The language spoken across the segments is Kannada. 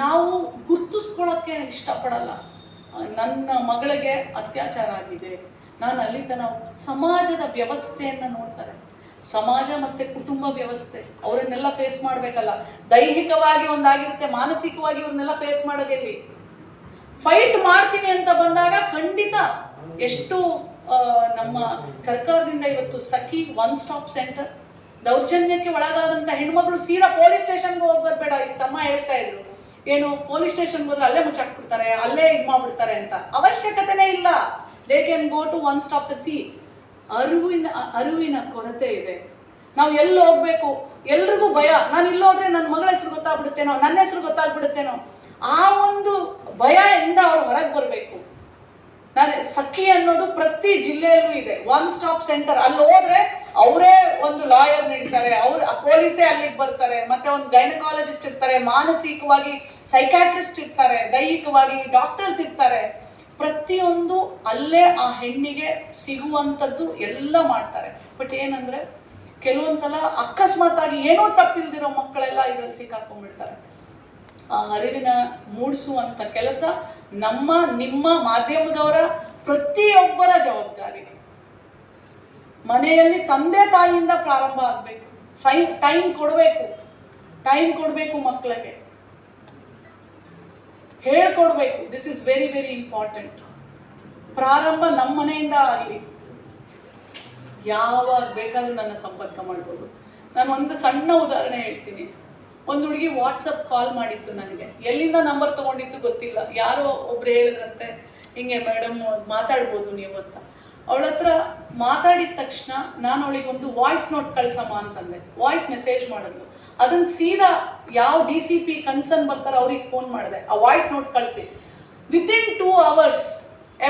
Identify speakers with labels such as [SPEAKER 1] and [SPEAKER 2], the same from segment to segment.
[SPEAKER 1] ನಾವು ಗುರ್ತಿಸ್ಕೊಳ್ಳೋಕ್ಕೆ ಇಷ್ಟಪಡಲ್ಲ. ನನ್ನ ಮಗಳಿಗೆ ಅತ್ಯಾಚಾರ ಆಗಿದೆ. ನಾನು ಅಲ್ಲಿ ತನ ಸಮಾಜದ ವ್ಯವಸ್ಥೆಯನ್ನು ನೋಡ್ತಾರೆ. ಸಮಾಜ ಮತ್ತೆ ಕುಟುಂಬ ವ್ಯವಸ್ಥೆ, ಅವರನ್ನೆಲ್ಲ ಫೇಸ್ ಮಾಡಬೇಕಲ್ಲ. ದೈಹಿಕವಾಗಿ ಒಂದಾಗಿರುತ್ತೆ, ಮಾನಸಿಕವಾಗಿ ಇವ್ರನ್ನೆಲ್ಲ ಫೇಸ್ ಮಾಡೋದೆಲ್ಲಿ. ಫೈಟ್ ಮಾಡ್ತೀನಿ ಅಂತ ಬಂದಾಗ ಖಂಡಿತ ಎಷ್ಟು ನಮ್ಮ ಸರ್ಕಾರದಿಂದ ಇವತ್ತು ಸಖಿ ಒನ್ ಸ್ಟಾಪ್ ಸೆಂಟರ್ ದೌರ್ಜನ್ಯಕ್ಕೆ ಒಳಗಾದಂತ ಹೆಣ್ಮಕ್ಳು ಸೀದಾ ಪೊಲೀಸ್ ಸ್ಟೇಷನ್ಗೆ ಹೋಗೋದು ಬೇಡ ತಮ್ಮ ಹೇಳ್ತಾ ಇದ್ರು. ಏನು ಪೊಲೀಸ್ ಸ್ಟೇಷನ್ ಹೋದ್ರೆ ಅಲ್ಲೇ ಮುಚ್ಚಾಕ್ಬಿಡ್ತಾರೆ, ಅಲ್ಲೇ ಇದು ಮಾಡ್ಬಿಡ್ತಾರೆ ಅಂತ. ಅವಶ್ಯಕತೆನೇ ಇಲ್ಲ. They can go to one stop C ಅರಿವಿನ ಅರಿವಿನ ಕೊರತೆ ಇದೆ. ನಾವು ಎಲ್ಲಿ ಹೋಗ್ಬೇಕು? ಎಲ್ರಿಗೂ ಭಯ. ನಾನು ಇಲ್ಲೋದ್ರೆ ನನ್ನ ಮಗಳ ಹೆಸರು ಗೊತ್ತಾಗ್ಬಿಡುತ್ತೇನೋ, ನನ್ನ ಹೆಸರು ಗೊತ್ತಾಗ್ಬಿಡುತ್ತೇನೋ? ಆ ಒಂದು ಭಯ ಇಂದ ಅವ್ರು ಹೊರಗೆ ಬರಬೇಕು. ನಾನು ಸಖಿ ಅನ್ನೋದು ಪ್ರತಿ ಜಿಲ್ಲೆಯಲ್ಲೂ ಇದೆ. ಒನ್ ಸ್ಟಾಪ್ ಸೆಂಟರ್ ಅಲ್ಲಿ ಹೋದ್ರೆ ಅವರೇ ಒಂದು ಲಾಯರ್ ನೀಡ್ತಾರೆ, ಅವ್ರ ಪೊಲೀಸೇ ಅಲ್ಲಿಗೆ ಬರ್ತಾರೆ, ಮತ್ತೆ ಒಂದು ಗೈನಕಾಲಜಿಸ್ಟ್ ಇರ್ತಾರೆ, ಮಾನಸಿಕವಾಗಿ ಸೈಕಾಟ್ರಿಸ್ಟ್ ಇರ್ತಾರೆ, ದೈಹಿಕವಾಗಿ ಡಾಕ್ಟರ್ಸ್ ಇರ್ತಾರೆ. ಪ್ರತಿಯೊಂದು ಅಲ್ಲೇ ಆ ಹೆಣ್ಣಿಗೆ ಸಿಗುವಂಥದ್ದು ಎಲ್ಲ ಮಾಡ್ತಾರೆ. ಬಟ್ ಏನಂದ್ರೆ, ಕೆಲವೊಂದ್ಸಲ ಅಕಸ್ಮಾತ್ ಆಗಿ ಏನೋ ತಪ್ಪಿಲ್ದಿರೋ ಮಕ್ಕಳೆಲ್ಲ ಇದ್ರಲ್ಲಿ ಸಿಕ್ಕಾಕೊಂಡ್ಬಿಡ್ತಾರೆ. ಆ ಅರಿವಿನ ಮೂಡಿಸುವಂತ ಕೆಲಸ ನಮ್ಮ, ನಿಮ್ಮ ಮಾಧ್ಯಮದವರ ಪ್ರತಿಯೊಬ್ಬರ ಜವಾಬ್ದಾರಿ. ಮನೆಯಲ್ಲಿ ತಂದೆ ತಾಯಿಯಿಂದ ಪ್ರಾರಂಭ ಆಗಬೇಕು. ಸೈ, ಟೈಮ್ ಕೊಡಬೇಕು. ಟೈಮ್ ಕೊಡಬೇಕು ಮಕ್ಕಳಿಗೆ ಹೇಳ್ಕೊಡ್ಬೇಕು. This is very very important ಪ್ರಾರಂಭ ನಮ್ಮ ಮನೆಯಿಂದ ಆಗಲಿ. ಯಾವಾಗ ಬೇಕಾದ್ರೂ ನನ್ನ ಸಂಪರ್ಕ ಮಾಡ್ಬೋದು. ನಾನು ಒಂದು ಸಣ್ಣ ಉದಾಹರಣೆ ಹೇಳ್ತೀನಿ. ಒಂದು ಹುಡುಗಿ ವಾಟ್ಸಪ್ ಕಾಲ್ ಮಾಡಿತ್ತು ನನಗೆ. ಎಲ್ಲಿಂದ ನಂಬರ್ ತಗೊಂಡಿತ್ತು ಗೊತ್ತಿಲ್ಲ. ಯಾರೋ ಒಬ್ರು ಹೇಳಿದ್ರಂತೆ, ಹಿಂಗೆ ಮೇಡಮ್ ಮಾತಾಡ್ಬೋದು ನೀವು ಅಂತ. ಅವಳ ಹತ್ರ ಮಾತಾಡಿದ ತಕ್ಷಣ ನಾನು ಅವಳಿಗೆ ಒಂದು ವಾಯ್ಸ್ ನೋಟ್ ಕಳ್ಸಮ್ಮ ಅಂತಂದೆ. ವಾಯ್ಸ್ ಮೆಸೇಜ್ ಮಾಡಿದ್ಲು. ಅದನ್ನ ಸೀದಾ ಯಾವ ಡಿ ಸಿ ಪಿ ಕನ್ಸರ್ನ್ ಬರ್ತಾರೆ ಅವ್ರಿಗೆ ಫೋನ್ ಮಾಡಿದೆ. ಆ ವಾಯ್ಸ್ ನೋಟ್ ಕಳಿಸಿ. Within two hours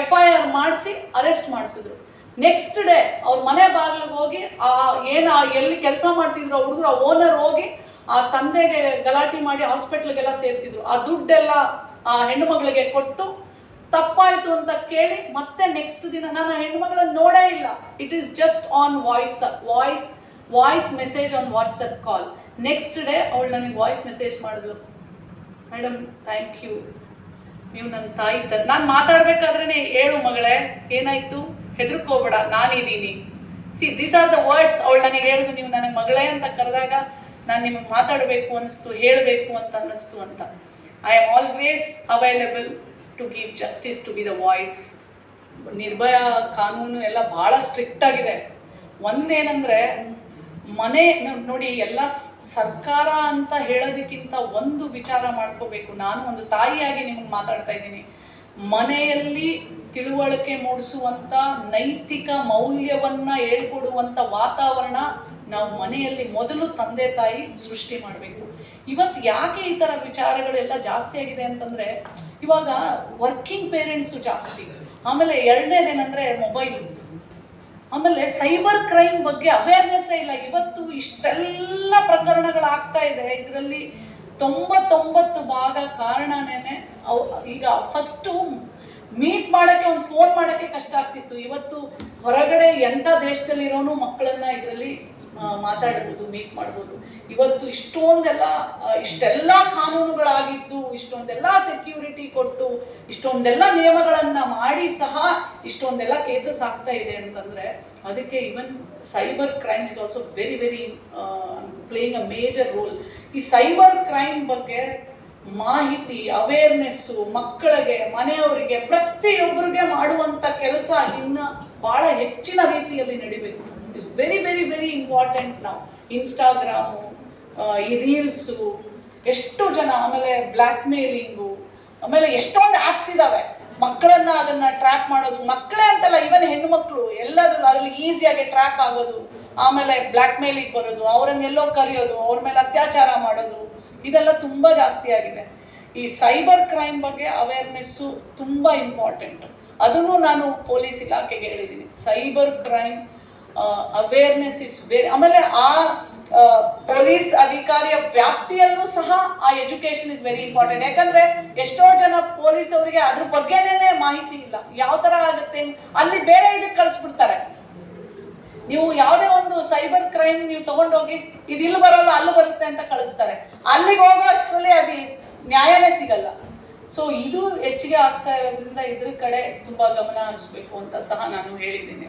[SPEAKER 1] F I R ಮಾಡಿಸಿ ಅರೆಸ್ಟ್ ಮಾಡಿಸಿದ್ರು. ನೆಕ್ಸ್ಟ್ ಡೇ ಅವ್ರ ಮನೆ ಬಾಗಿಲಿಗೆ ಹೋಗಿ, ಆ ಏನು ಎಲ್ಲಿ ಕೆಲಸ ಮಾಡ್ತಿದ್ರು ಹುಡುಗರು, ಆ ಓನರ್ ಹೋಗಿ, ಆ ತಂದೆಗೆ ಗಲಾಟೆ ಮಾಡಿ ಹಾಸ್ಪಿಟ್ಲಿಗೆಲ್ಲ ಸೇರಿಸಿದ್ರು. ಆ ದುಡ್ಡೆಲ್ಲ ಆ ಹೆಣ್ಣು ಮಗಳಿಗೆ ಕೊಟ್ಟು ತಪ್ಪಾಯ್ತು ಅಂತ ಕೇಳಿ ಮತ್ತೆ ನೆಕ್ಸ್ಟ್ ದಿನ ನಾನು ಆ ಹೆಣ್ಣು ಮಗಳನ್ನ ನೋಡೇ ಇಲ್ಲ. It is just on voice voice voice message on WhatsApp call next day ಅವಳು ನನಗೆ ವಾಯ್ಸ್ ಮೆಸೇಜ್ ಮಾಡಿದ್ಲು. ಮೇಡಮ್ ಥ್ಯಾಂಕ್ ಯು ನೀವು ನನ್ನ ತಾಯಿ ತ ನಾನು ಮಾತಾಡ್ಬೇಕಾದ್ರೆ ಹೇಳು ಮಗಳೇ, ಏನಾಯ್ತು? ಹೆದರ್ಕೋಬೇಡ, ನಾನಿದ್ದೀನಿ. See these are the words ಅವಳು ನನಗೆ ಹೇಳಿದ್ರು ನೀವು ನನಗೆ ಮಗಳೇ ಅಂತ ಕರೆದಾಗ ನಾನು ನಿಮಗೆ ಮಾತಾಡಬೇಕು ಅನ್ನಿಸ್ತು, ಹೇಳಬೇಕು ಅಂತ ಅನ್ನಿಸ್ತು ಅಂತ. I am always available to give justice to be the voice Nirbhaya ಕಾನೂನು ಎಲ್ಲ ಭಾಳ ಸ್ಟ್ರಿಕ್ಟ್ ಆಗಿದೆ. ಒಂದೇನಂದ್ರೆ, ಮನೆ ನೋಡಿ ಎಲ್ಲ ಸರ್ಕಾರ ಅಂತ ಹೇಳೋದಕ್ಕಿಂತ ಒಂದು ವಿಚಾರ ಮಾಡ್ಕೋಬೇಕು. ನಾನು ಒಂದು ತಾಯಿಯಾಗಿ ನಿಮ್ಗೆ ಮಾತಾಡ್ತಾ ಇದ್ದೀನಿ. ಮನೆಯಲ್ಲಿ ತಿಳುವಳಿಕೆ ಮೂಡಿಸುವಂತ ನೈತಿಕ ಮೌಲ್ಯವನ್ನ ಹೇಳ್ಕೊಡುವಂತ ವಾತಾವರಣ ನಾವು ಮನೆಯಲ್ಲಿ ಮೊದಲು ತಂದೆ ತಾಯಿ ಸೃಷ್ಟಿ ಮಾಡಬೇಕು. ಇವತ್ತು ಯಾಕೆ ಈ ಥರ ವಿಚಾರಗಳೆಲ್ಲ ಜಾಸ್ತಿ ಆಗಿದೆ ಅಂತಂದ್ರೆ ಇವಾಗ ವರ್ಕಿಂಗ್ ಪೇರೆಂಟ್ಸು ಜಾಸ್ತಿ. ಆಮೇಲೆ ಎರಡನೇದೇನಂದ್ರೆ ಮೊಬೈಲ್ ಆಮೇಲೆ ಸೈಬರ್ ಕ್ರೈಮ್ ಬಗ್ಗೆ ಅವೇರ್ನೆಸ್ಸೇ ಇಲ್ಲ. ಇವತ್ತು ಇಷ್ಟೆಲ್ಲ ಪ್ರಕರಣಗಳಾಗ್ತಾ ಇದೆ. ಇದರಲ್ಲಿ ತೊಂಬತ್ತೊಂಬತ್ತು ಭಾಗ ಕಾರಣನೇ ಈಗ ಫಸ್ಟು ಮೀಟ್ ಮಾಡೋಕ್ಕೆ ಒಂದು ಫೋನ್ ಮಾಡೋಕ್ಕೆ ಕಷ್ಟ ಆಗ್ತಿತ್ತು. ಇವತ್ತು ಹೊರಗಡೆ ಎಂಥ ದೇಶದಲ್ಲಿರೋನು ಮಕ್ಕಳನ್ನ ಇದರಲ್ಲಿ ಮಾತಾಡ್ಬೋದು ಮೀಟ್ ಮಾಡ್ಬೋದು. ಇವತ್ತು ಇಷ್ಟೊಂದೆಲ್ಲ ಇಷ್ಟೆಲ್ಲ ಕಾನೂನುಗಳಾಗಿದ್ದು, ಇಷ್ಟೊಂದೆಲ್ಲ ಸೆಕ್ಯೂರಿಟಿ ಕೊಟ್ಟು, ಇಷ್ಟೊಂದೆಲ್ಲ ನಿಯಮಗಳನ್ನ ಮಾಡಿ ಸಹ ಇಷ್ಟೊಂದೆಲ್ಲ ಕೇಸಸ್ ಆಗ್ತಾ ಇದೆ ಅಂತಂದ್ರೆ, ಅದಕ್ಕೆ even cyber crime is also very very playing a major role ಈ ಸೈಬರ್ ಕ್ರೈಮ್ ಬಗ್ಗೆ ಮಾಹಿತಿ ಅವೇರ್ನೆಸ್ಸು ಮಕ್ಕಳಿಗೆ, ಮನೆಯವರಿಗೆ, ಪ್ರತಿಯೊಬ್ಬರಿಗೆ ಮಾಡುವಂಥ ಕೆಲಸ ಇನ್ನ ಬಹಳ ಹೆಚ್ಚಿನ ರೀತಿಯಲ್ಲಿ ನಡಿಬೇಕು. It's very very very important ನಾವು ಇನ್ಸ್ಟಾಗ್ರಾಮು ಈ ರೀಲ್ಸು ಎಷ್ಟು ಜನ, ಆಮೇಲೆ ಬ್ಲ್ಯಾಕ್ ಮೇಲಿಂಗು ಆಮೇಲೆ ಎಷ್ಟೊಂದು ಆ್ಯಪ್ಸ್ ಇದಾವೆ. ಮಕ್ಕಳನ್ನ ಅದನ್ನ ಟ್ರ್ಯಾಪ್ ಮಾಡೋದು. ಮಕ್ಕಳೇ ಅಂತಲ್ಲ ಇವನ್ ಹೆಣ್ಣು ಮಕ್ಕಳು ಎಲ್ಲಾದ್ರೂ ಅದ್ರಲ್ಲಿ ಈಸಿಯಾಗಿ ಟ್ರ್ಯಾಪ್ ಆಗೋದು. ಆಮೇಲೆ ಬ್ಲ್ಯಾಕ್ ಮೇಲಿಗೆ ಬರೋದು, ಅವರನ್ನೆಲ್ಲೋ ಕರೆಯೋದು, ಅವ್ರ ಮೇಲೆ ಅತ್ಯಾಚಾರ ಮಾಡೋದು. ಇದೆಲ್ಲ ತುಂಬ ಜಾಸ್ತಿ ಆಗಿದೆ. ಈ ಸೈಬರ್ ಕ್ರೈಮ್ ಬಗ್ಗೆ ಅವೇರ್ನೆಸ್ಸು ತುಂಬ ಇಂಪಾರ್ಟೆಂಟ್ ಅದನ್ನು ನಾನು ಪೊಲೀಸ್ ಇಲಾಖೆಗೆ ಹೇಳಿದ್ದೀನಿ. Cyber crime awareness is very ಆಮೇಲೆ ಆ ಪೊಲೀಸ್ ಅಧಿಕಾರಿಯ ವ್ಯಾಪ್ತಿಯಲ್ಲೂ ಸಹ ಆ ಎಜುಕೇಶನ್ ಇಸ್ ವೆರಿ ಇಂಪಾರ್ಟೆಂಟ್ ಯಾಕಂದ್ರೆ ಎಷ್ಟೋ ಜನ ಪೊಲೀಸ್ ಅವರಿಗೆ ಅದ್ರ ಬಗ್ಗೆನೇ ಮಾಹಿತಿ ಇಲ್ಲ. ಯಾವ ತರ ಆಗುತ್ತೆ? ಅಲ್ಲಿ ಬೇರೆ ಇದಕ್ಕೆ ಕಳಿಸ್ಬಿಡ್ತಾರೆ. ನೀವು ಯಾವುದೇ ಒಂದು ಸೈಬರ್ ಕ್ರೈಮ್ ನೀವು ತಗೊಂಡೋಗಿ ಇದು ಇಲ್ಲಿ ಬರಲ್ಲ, ಅಲ್ಲಿ ಬರುತ್ತೆ ಅಂತ ಕಳಿಸ್ತಾರೆ. ಅಲ್ಲಿಗೆ ಹೋಗೋ ಅಷ್ಟರಲ್ಲಿ ಅದು ನ್ಯಾಯನೇ ಸಿಗಲ್ಲ. ಸೊ ಇದು ಹೆಚ್ಚಿಗೆ ಆಗ್ತಾ ಇರೋದ್ರಿಂದ ಇದ್ರ ಕಡೆ ತುಂಬಾ ಗಮನ ಹರಿಸ್ಬೇಕು ಅಂತ ಸಹ ನಾನು ಹೇಳಿದ್ದೀನಿ.